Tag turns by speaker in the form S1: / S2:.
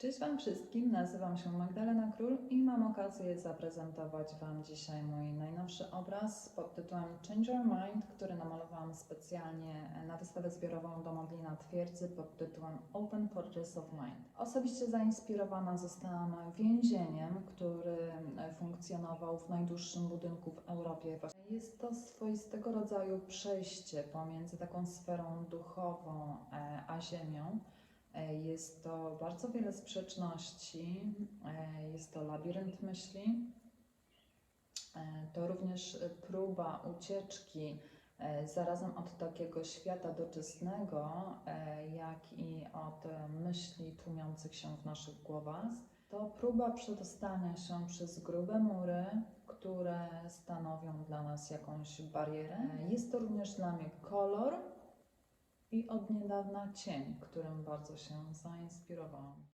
S1: Cześć Wam wszystkim, nazywam się Magdalena Król i mam okazję zaprezentować Wam dzisiaj mój najnowszy obraz pod tytułem Change Your Mind, który namalowałam specjalnie na wystawę zbiorową do Modlina Twierdzy pod tytułem Open Portraits of Mind. Osobiście zainspirowana zostałam więzieniem, który funkcjonował w najdłuższym budynku w Europie. Jest to swoistego rodzaju przejście pomiędzy taką sferą duchową e, a ziemią. E, Jest to bardzo wiele sprzeczności, e, jest to labirynt myśli. E, To również próba ucieczki zarazem od takiego świata doczesnego, jak i od myśli tłumiących się w naszych głowach. To próba przedostania się przez grube mury, które stanowią dla nas jakąś barierę. Jest to również dla mnie kolor, i od niedawna cień, którym bardzo się zainspirowałam.